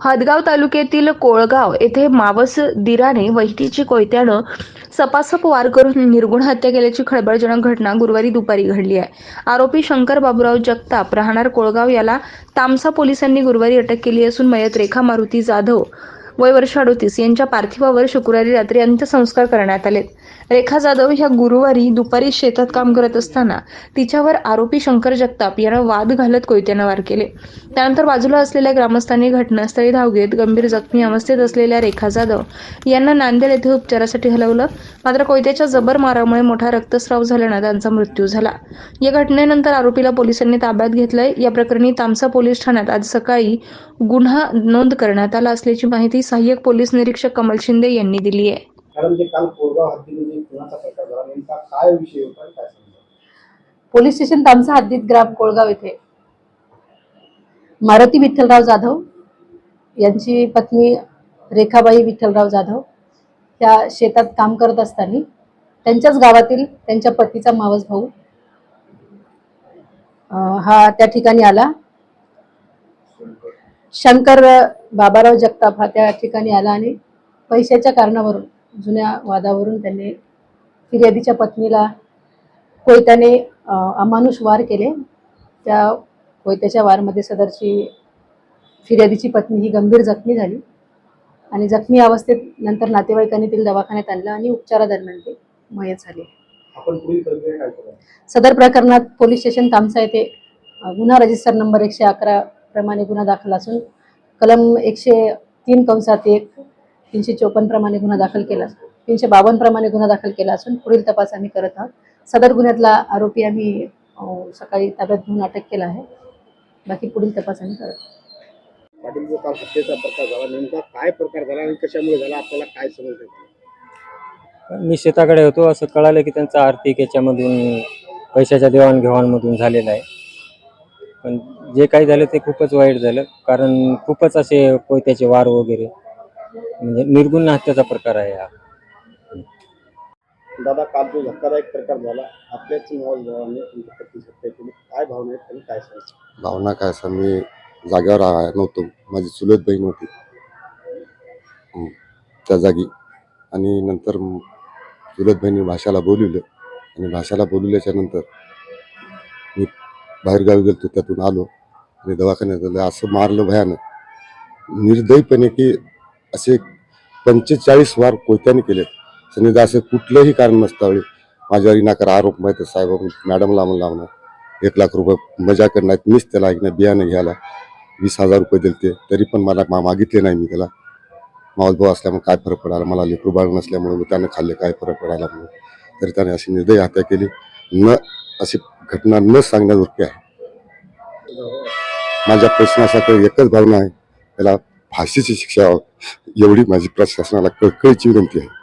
हदगाव तालुक्यातील कोळगाव येथे मावस दिराने वहितीची कोयत्यानं सपासप वार करून निर्गुण हत्या केल्याची खळबळजनक घटना गुरुवारी दुपारी घडली आहे. आरोपी शंकर बाबुराव जगताप राहणार कोळगाव याला तामसा पोलिसांनी गुरुवारी अटक केली असून मयत रेखा मारुती जाधव वय वर्ष अडोतीस. यांच्या पार्थिवावर शुक्रवारी रात्री अंत्यसंस्कार करण्यात आले रेखा जाधव ह्या गुरुवारी दुपारी शेतात काम करत असताना तिच्यावर आरोपी शंकर जगताप यानं वाद घालत कोयत्यानं वार केले. त्यानंतर बाजूला असलेल्या ग्रामस्थांनी घटनास्थळी धाव घेत गंभीर जखमी अवस्थेत असलेल्या रेखा जाधव यांना नांदेड येथे उपचारासाठी हलवलं. मात्र कोयत्याच्या जबर मारामुळे मोठा रक्तस्राव झाल्यानं त्यांचा मृत्यू झाला. या घटनेनंतर आरोपीला पोलिसांनी ताब्यात घेतलंय. या प्रकरणी तामसा पोलीस ठाण्यात आज सकाळी गुन्हा नोंद करण्यात आला असल्याची माहिती सहाय्यक पोलीस निरीक्षक कमल शिंदे यांनी दिली आहे. मॅडम जे काल कोरगाव हद्दीमध्ये खुनाचा प्रकार झाला नेमका काय विषय होता आणि काय सांगता पोलीस स्टेशन तामसा हद्दीत ग्राम कोळगाव येथे मारुती विठ्ठलराव जाधव यांची पत्नी रेखाबाई विठ्ठलराव जाधव त्या शेतात काम करत असताना त्यांच्याच गावातील त्यांच्या पतीचा मावस भाऊ अं, हा त्या ठिकाणी आला. शंकर बाबाराव जगताप हा त्या ठिकाणी आला आणि पैशाच्या कारणावरून जुन्या वादावरून त्यांनी फिर्यादीच्या पत्नीला कोयत्याने अमानुष वार केले. त्या कोयत्याच्या वारमध्ये सदरची फिर्यादीची पत्नी ही गंभीर जखमी झाली आणि जखमी अवस्थेत नंतर नातेवाईकांनी तिला दवाखान्यात आणलं आणि उपचारादरम्यान ते मयत झाले. सदर प्रकरणात पोलीस स्टेशन तामसा येथे गुन्हा रजिस्टर नंबर एकशे अकरा प्रमाणे गुन्हा दाखल असून कलम एकशे तीन कंसात एक तीनशे चोपन्न प्रमाणे गुन्हा दाखल केला तीनशे बावन्न प्रमाणे गुन्हा दाखल केला असून पुढील तपास आम्ही करत आहोत. सदर गुन्ह्यातला आरोपी आम्ही सकाळी ताब्यात घेऊन अटक केला आहे. बाकी पुढील तपास आम्ही करत आहोत. पाटील जो काल हत्येचा प्रकार झाला नेमका काय प्रकार झाला आणि कशामुळे झाला आपल्याला काय समजलं? मी शेताकडे होतो असं कळालं की त्यांचा आर्थिक याच्यामधून पैशाच्या देवाणघेवाणमधून झालेला आहे. पण जे काही झालं ते खूपच वाईट झालं. कारण खूपच असे कोयत्याचे वार वगैरे म्हणजे निर्गुण हत्याचा प्रकार आहे हा. दादा काल जो धक्कादायक प्रकार झाला आपल्याच मोबाईल जवानी तुमच्या हत्या केली काय भावना आहेत आणि काय सांगता? भावना काय असं मी जागेवर आहे नव्हतो. माझी चुलत बहीण होती. हम्म. त्या जागी. आणि नंतर म- चुलत बहिणी भाषाला बोलवलं. आणि भाषाला बोलवल्याच्या नंतर मी बाहेरगावी गेलो त्यातून आलो. आणि दवाखान्यात आलं. असं मारलं भयानं निर्दयीपणे की असे पंचेचाळीस वार कोयत्याने केले समजा असं कुठलंही कारण नसतावळे माझ्यावर इनाकार आरोप माहिती साहेब. मॅडमला म्हणून लावणार. एक लाख रुपये मजा करणार मीच त्याला ऐकणार बियाणं घ्यायला. वीस हजार रुपये दिले ते तरी पण मला मा मागितले नाही मी त्याला. मावस भाऊ असल्यामुळे काय फरक पडायला? मला लेकरू बाळ नसल्यामुळे मी त्यानं खाल्ले काय फरक पडायला म्हणून. तरी त्याने अशी निर्दय हत्या केली. न अशी घटना न सांगण्याजोगी आहे. माझ्या प्रश्नासाठी एकच भावना आहे. त्याला फाशीची शिक्षा एवढी माझी प्रशासनाला कळकळीची विनंती आहे.